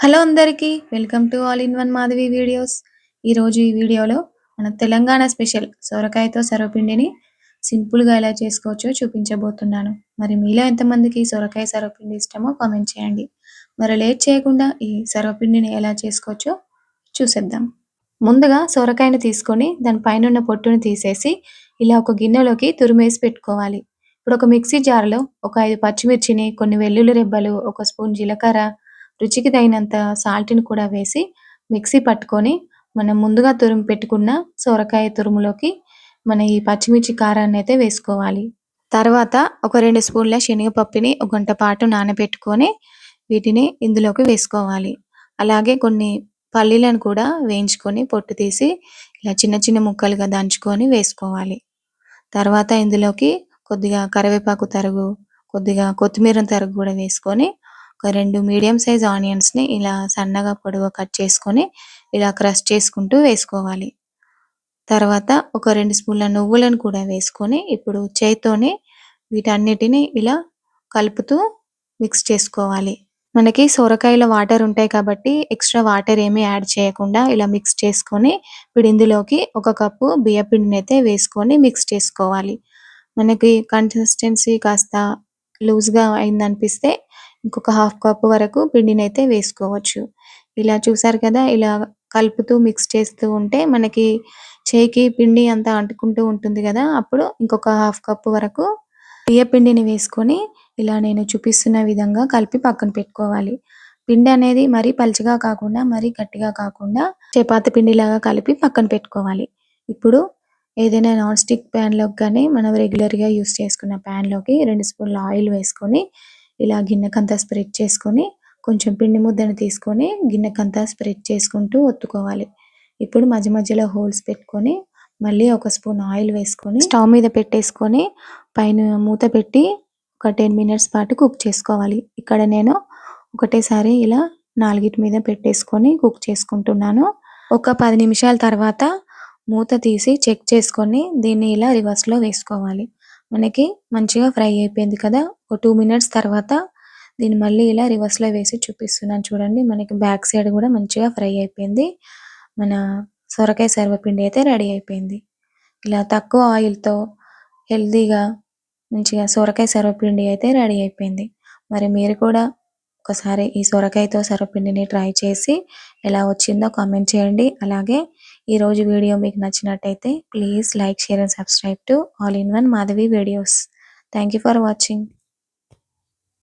Hello అందరికీ welcome to all in one Madhavi videos. ఈరోజు ఈ వీడియోలో మన తెలంగాణ స్పెషల్ సొరకాయతో సర్వపిండిని సింపుల్గా ఎలా చేసుకోవచ్చో చూపించబోతున్నాను. మరి మీలో ఎంతమందికి సొరకాయ సర్వపిండి ఇష్టమో కామెంట్ చేయండి. మరి లేట్ చేయకుండా ఈ సర్వపిండిని ఎలా చేసుకోవచ్చో చూసేద్దాం. ముందుగా సొరకాయను తీసుకొని దాని పైన ఉన్న పొట్టును తీసేసి ఇలా ఒక గిన్నెలోకి తురిమేసి పెట్టుకోవాలి. ఇప్పుడు ఒక మిక్సీ జార్లో ఒక ఐదు పచ్చిమిర్చిని కొన్ని వెల్లుల్లి రెబ్బలు ఒక స్పూన్ జీలకర్ర రుచికి తగినంత సాల్ట్ని కూడా వేసి మిక్సీ పట్టుకొని మనం ముందుగా తురుము పెట్టుకున్న సొరకాయ తురుములోకి మన ఈ పచ్చిమిర్చి కారాన్ని అయితే వేసుకోవాలి. తర్వాత ఒక రెండు స్పూన్ల శనగపప్పుని ఒక గంట పాటు నానబెట్టుకొని వీటిని ఇందులోకి వేసుకోవాలి. అలాగే కొన్ని పల్లీలను కూడా వేయించుకొని పొట్టు తీసి ఇలా చిన్న చిన్న ముక్కలుగా దంచుకొని వేసుకోవాలి. తర్వాత ఇందులోకి కొద్దిగా కరివేపాకు తరుగు కొద్దిగా కొత్తిమీర తరుగు కూడా వేసుకొని ఒక రెండు మీడియం సైజ్ ఆనియన్స్ని ఇలా సన్నగా పొడవుగా కట్ చేసుకొని ఇలా క్రష్ చేసుకుంటూ వేసుకోవాలి. తర్వాత ఒక రెండు స్పూన్ల నువ్వులను కూడా వేసుకొని ఇప్పుడు చేత్తోనే వీటన్నిటిని ఇలా కలుపుతూ మిక్స్ చేసుకోవాలి. మనకి సొరకాయలో వాటర్ ఉంటాయి కాబట్టి ఎక్స్ట్రా వాటర్ ఏమీ యాడ్ చేయకుండా ఇలా మిక్స్ చేసుకొని ఇప్పుడు ఇందులోకి ఒక కప్పు బియ్య పిండిని అయితే వేసుకొని మిక్స్ చేసుకోవాలి. మనకి కన్సిస్టెన్సీ కాస్త లూజ్గా అయిందనిపిస్తే ఇంకొక హాఫ్ కప్ వరకు పిండిని అయితే వేసుకోవచ్చు. ఇలా చూసారు కదా ఇలా కలుపుతూ మిక్స్ చేస్తూ ఉంటే మనకి చేయికి పిండి అంతా అంటుకుంటూ ఉంటుంది కదా అప్పుడు ఇంకొక హాఫ్ కప్ వరకు బియ్య పిండిని వేసుకొని ఇలా నేను చూపిస్తున్న విధంగా కలిపి పక్కన పెట్టుకోవాలి. పిండి అనేది మరీ పలుచగా కాకుండా మరీ గట్టిగా కాకుండా చపాతి పిండిలాగా కలిపి పక్కన పెట్టుకోవాలి. ఇప్పుడు ఏదైనా నాన్ స్టిక్ ప్యాన్లోకి కానీ మనం రెగ్యులర్గా యూస్ చేసుకున్న ప్యాన్లోకి రెండు స్పూన్ల ఆయిల్ వేసుకొని ఇలా గిన్నెకంతా స్ప్రెడ్ చేసుకొని కొంచెం పిండి ముద్దను తీసుకొని గిన్నెకంతా స్ప్రెడ్ చేసుకుంటూ ఒత్తుకోవాలి. ఇప్పుడు మధ్య మధ్యలో హోల్స్ పెట్టుకొని మళ్ళీ ఒక స్పూన్ ఆయిల్ వేసుకొని స్టవ్ మీద పెట్టేసుకొని పైన మూత పెట్టి ఒక టెన్ మినిట్స్ పాటు కుక్ చేసుకోవాలి. ఇక్కడ నేను ఒకటేసారి ఇలా నాలుగిటి మీద పెట్టేసుకొని కుక్ చేసుకుంటున్నాను. ఒక పది నిమిషాల తర్వాత మూత తీసి చెక్ చేసుకొని దీన్ని ఇలా రివర్స్లో వేసుకోవాలి. మనకి మంచిగా ఫ్రై అయిపోయింది కదా. ఒక టూ మినిట్స్ తర్వాత దీన్ని మళ్ళీ ఇలా రివర్స్లో వేసి చూపిస్తున్నాను చూడండి. మనకి బ్యాక్ సైడ్ కూడా మంచిగా ఫ్రై అయిపోయింది. మన సొరకాయ సర్వపిండి అయితే రెడీ అయిపోయింది. ఇలా తక్కువ ఆయిల్తో హెల్తీగా మంచిగా సొరకాయ సర్వపిండి అయితే రెడీ అయిపోయింది. మరి మీరు కూడా ఒకసారి ఈ సొరకాయతో సర్వపిండిని ట్రై చేసి ఎలా వచ్చిందో కామెంట్ చేయండి. అలాగే ఈరోజు వీడియో మీకు నచ్చినట్టయితే please like share and subscribe to all in one Madhavi videos thank you for watching